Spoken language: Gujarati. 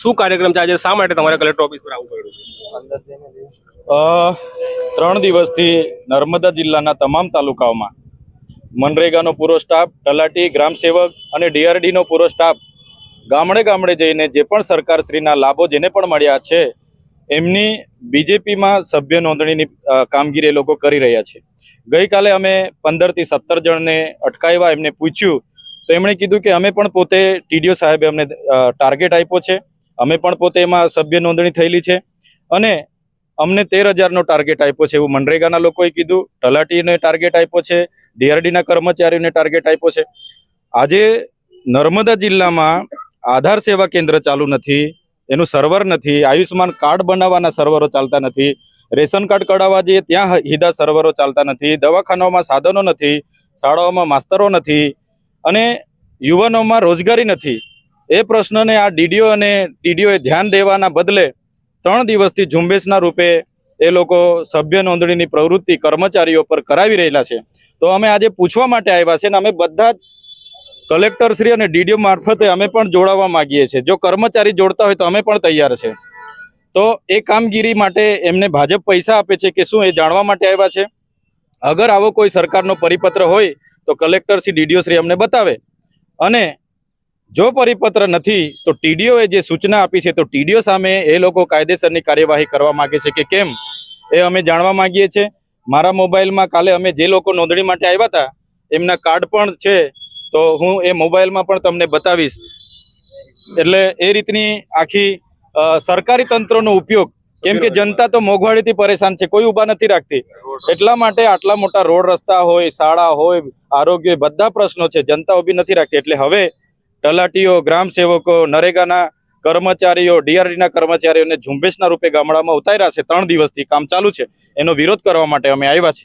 શું કાર્યક્રમ છે? આજે શા માટે તમારે કલેક્ટર ઓફિસ પર આવવું પડ્યું ત્રણ દિવસથી નર્મદા જિલ્લાના તમામ તાલુકાઓમાં મનરેગાનો પૂરો સ્ટાફ, તલાટી, ગ્રામ સેવક અને ડીઆરડીનો પૂરો સ્ટાફ ગામડે ગામડે જઈને જે પણ સરકારશ્રીના લાભો જેને પણ મળ્યા છે, એમની બીજેપીમાં સભ્ય નોંધણીની કામગીરી એ લોકો કરી રહ્યા છે. ગઈકાલે અમે પંદરથી સત્તર જણને અટકાવ્યા, એમને પૂછ્યું તો એમણે કીધું કે અમે પણ પોતે ટીડીઓ સાહેબે અમને ટાર્ગેટ આપ્યો છે. અમે પણ પોતે એમાં સભ્ય નોંધણી થયેલી છે. અને અમને તેર હજારનો ટાર્ગેટ આપ્યો છે એવું મનરેગાના લોકોએ કીધું, તલાટીને ટાર્ગેટ આપ્યો છે, ડીઆરડીના કર્મચારીઓને ટાર્ગેટ આપ્યો છે. આજે નર્મદા જિલ્લામાં આધાર સેવા કેન્દ્ર ચાલુ નથી, એનું સર્વર નથી આયુષ્માન કાર્ડ બનાવવાના સર્વરો ચાલતા નથી, રેશન કાર્ડ કઢાવવા જઈએ ત્યાં હિદા સર્વરો ચાલતા નથી, દવાખાનાઓમાં સાધનો નથી, શાળાઓમાં માસ્તરો નથી અને યુવાનોમાં રોજગારી નથી. એ પ્રશ્નને આ ડીડીઓ અને ડીડીઓએ ધ્યાન દેવાના બદલે ત્રણ દિવસથી ઝુંબેશના રૂપે એ લોકો સભ્ય નોંધણીની પ્રવૃત્તિ કર્મચારીઓ પર કરાવી રહેલા છે. તો અમે આજે પૂછવા માટે આવ્યા છે અને અમે બધા જ કલેક્ટરશ્રી અને ડીડીઓ મારફતે અમે પણ જોડાવા માગીએ છીએ. જો કર્મચારી જોડતા હોય તો અમે પણ તૈયાર છે. તો એ કામગીરી માટે એમને ભાજપ પૈસા આપે છે કે શું એ જાણવા માટે આવ્યા છે? અગર આવો કોઈ સરકારનો પરિપત્ર હોય, તો કલેક્ટર શ્રી ડીડીઓ શ્રી અમને બતાવે. અને જો પરિપત્ર નથી, તો ટીડીઓએ જે સૂચના આપી છે, તો ટીડીઓ સામે એ લોકો કાયદેસરની કાર્યવાહી કરવા માંગે છે કે કેમ? એ અમે જાણવા માગીએ છીએ. મારા મોબાઈલમાં કાલે અમે જે લોકો નોંધણી માટે આવ્યા હતા, એમના કાર્ડ પણ છે, તો હું એ મોબાઈલમાં પણ તમને બતાવીશ. એટલે એ રીતની આખી સરકારી તંત્રનો ઉપયોગ કેમ કે જનતા તો મોંઘવારીથી પરેશાન છે કોઈ ઊભા નથી રાખતી. એટલા માટે આટલા મોટા રોડ રસ્તા હોય શાળા હોય આરોગ્ય બધા પ્રશ્નો છે જનતા ઊભી નથી રાખતી. એટલે હવે તલાટીઓ ગ્રામ સેવકો નરેગાના કર્મચારીઓ ડીઆરડીના કર્મચારીઓને ઝુંબેશના રૂપે ગામડામાં ઉતાર્યા છે ત્રણ દિવસથી કામ ચાલુ છે. એનો વિરોધ કરવા માટે અમે આવ્યા છે